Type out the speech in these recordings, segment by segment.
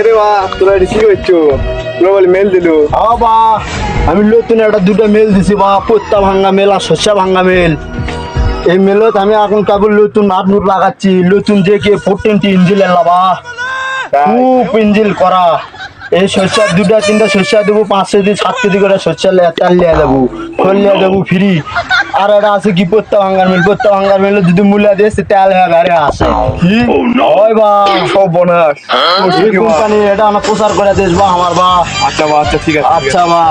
কেরে বা তোরা এটি কি করছ? তোরা বলে মেল দিলু। বা আমি নতুন একটা দুটো মেল দিছি বা পত্তা ভাঙ্গা মেল আর শস্য ভাঙ্গা মেল এই মেলত আমি এখন কেবল নতুন নুট লাগাচ্ছি নতুন যে কে ফোরটিনটি ইঞ্জিল এলাবা খুব ইঞ্জিল করা। এই শস্য দুটা তিনটা শস্য দেবো পাঁচ কেজি সাত কেজি করে শস্য লিয়ে দেবো খোল লিয়ে দেবো ফ্রি আর এটা আছে কি পত্তা ভাঙ্গার মেল? পত্তা ভাঙ্গার মেল যদি মূল্য দিয়েছে তেল হয়ে গাড়ি আসে। কি? হয় বা সব বোনাস। কোম্পানি এটা আমরা প্রচার করে দিস বা আমার বা। আচ্ছা বা আচ্ছা ঠিক আছে আচ্ছা বা।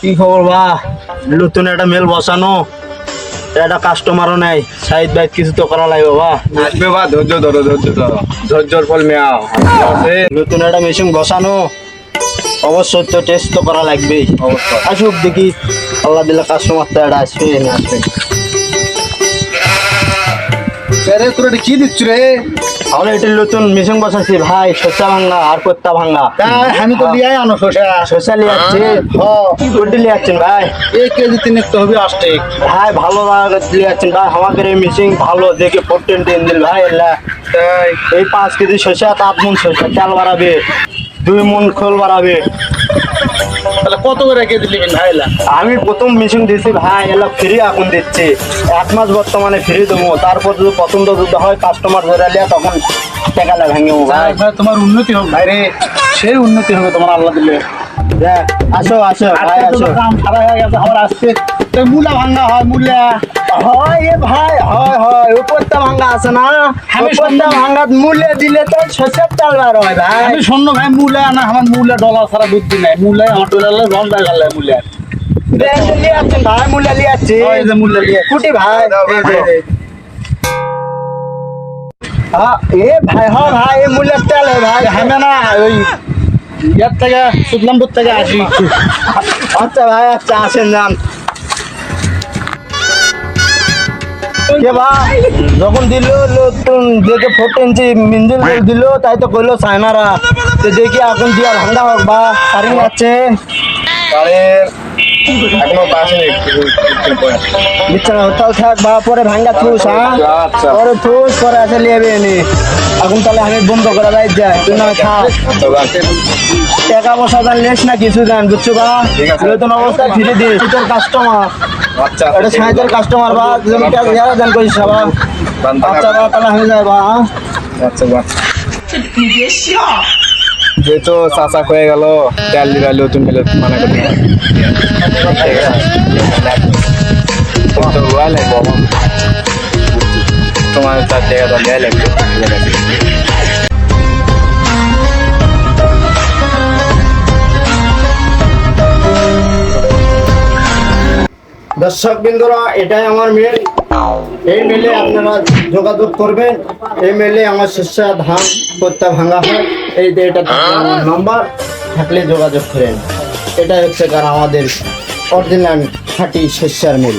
কি খবর বা? নতুন একটা মেল বসানো। একটা কাস্টমারও নাই। সাইড বাইট কিছু তো করা লাগবে বা? আসবে বা ধৈর্য ধরো ধৈর্য ধরো। ধৈর্যর ফল মেয়া আছে। নতুন একটা মেশিন বসানো। অবশ্যই তো টেস্ট তো করা লাগবেই অবশ্যই। আসুক দেখি আল্লাহ দিলে কাস্টমার তো একটা আসবে না আসবে। আরে তোরা কি দিচ্ছ রে? আমরা এটি নতুন মেশিন বসাচ্ছি ভাই শসা আর কোত্তা ভাঙ্গা আমি তো লিয়াই আনো শোষা শসা লিয়াচ্ছি কোটি লিয়াচ্ছেন ভাই? এক কেজি তিন তো হবে ভাই ভালো লিয়াচ্ছেন ভাই আমাদের এই মেশিন ভালো দেখে ফোরটিন দিন ভাই এই পাঁচ কেজি শসা মন শসা চাল বাড়াবে। দুই মন খোল বাড়াবে। তাহলে কত করে কেজি নেবেন ভাইলা? আমি প্রথম মেশিন দিয়েছি ভাই এলা ফ্রি এখন দিচ্ছি। এক মাস বর্তমানে ফ্রি দেবো তারপর যদি পছন্দ যদি হয় কাস্টমার ধরে লিয়া তখন টাকা ভাঙে ভাই। ভাই তোমার উন্নতি হোক ভাই রে। সেই উন্নতি হবে তোমার আল্লাহ দিলে। আসো আসো ভাই আসো। কাম খারাপ হয়ে গেছে আমার আসছে। তো মূলা ভাঙ্গা হয় মূলা। হয় এ ভাই হয় হয় উপরটা ভাঙ্গা আছে না? আমি উপরটা শুনলাম। ভাঙ্গা দিলে তো শস্যের চাল বার হয় ভাই। আমি শূন্য ভাই মূলা না আমার মূলা ডলার ছাড়া বুদ্ধি নাই। মূলায় আমার ডলার ঘণ্টা গেল মূলা। ভাই মূল্য নিয়ে আসছি। ওই যে মূল্য নিয়ে আসছি। কুটি ভাই হ্যাঁ, এ ভাই হ্যাঁ ভাই মূল্যের চাল ভাই। হ্যাঁ না ওই ইয়ার থেকে সুদলামপুর থেকে আসি। আচ্ছা ভাই আচ্ছা আসেন যান। যখন দিল দেখে ফোর ইঞ্চি মিঞ্জিল দিল, তাই তো কইলো সাইনারা। দেখি এখন দিয়া ভাঙ্গা হোক বা যাচ্ছে আরে এখনও আসেনি বিছানা হোটেল থাক বা পরে ভাঙ্গা থুস হ্যাঁ? আচ্ছা। পরে থুস পরে আসে লিয়ে নি। এখন তাহলে আমি বন্ধ করে যাই যাই তুই না থাক। টাকা পয়সা দান লেস না কিছু বুঝছ বা? নতুন অবস্থা ফিরে দিস তোর কাস্টমার আচ্ছা। এটা সাইজের কাস্টমার বা করিস আচ্ছা বা। তাহলে আমি যাই বা হ্যাঁ? আচ্ছা যেহেতু চাচা হয়ে গেল তেল দিবা নতুন মিলে মানে করতে হবে। ঠিক আছে তো ভালো লাগবে আমার। তোমার তার জায়গা তো দেয়া লাগবে ঠিক আছে। দর্শক বিন্দুরা এটাই আমার মেল এই মেলে আপনারা যোগাযোগ করবেন এই মেলে আমার শস্য, ধান পত্তা ভাঙা হয় এই যে এটা আমার নাম্বার থাকলে যোগাযোগ করেন এটাই হচ্ছে কারণ আমাদের অরিজিনাল খাঁটি শস্যার মিল।